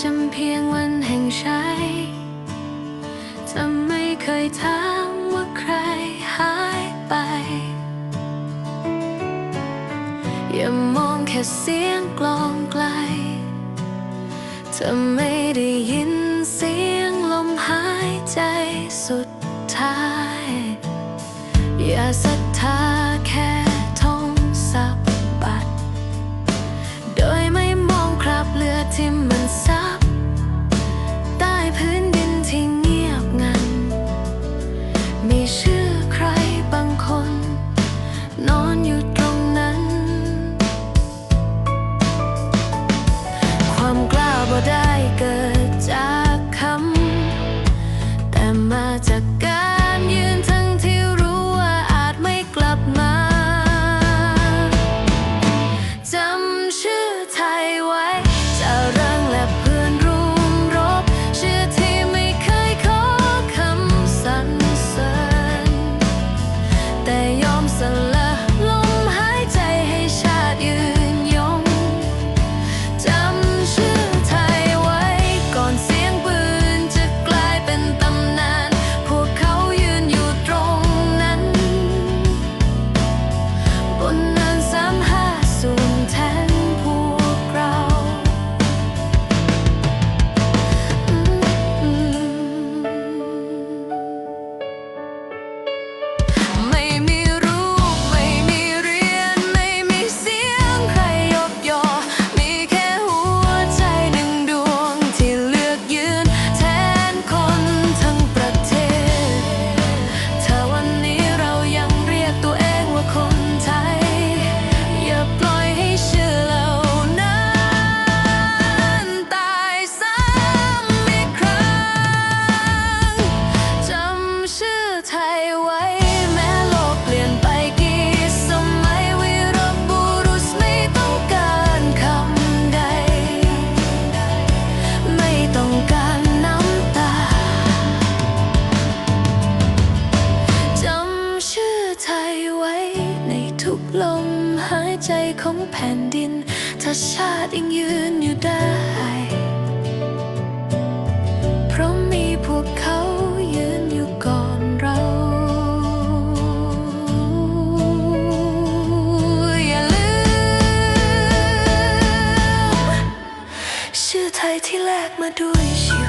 จำเพียงวันแห่งชัยจะไม่เคยถามว่าใครหายไป อย่ามองแค่เสียงกลองไกลเธอไม่ได้ยิน non you ทุกลมหายใจของแผ่นดิน ถ้าชาติยังยืนอยู่ได้ เพราะมีพวกเขายืนอยู่ก่อนเรา อย่าลืม ชื่อไทยที่แลกมาด้วยชี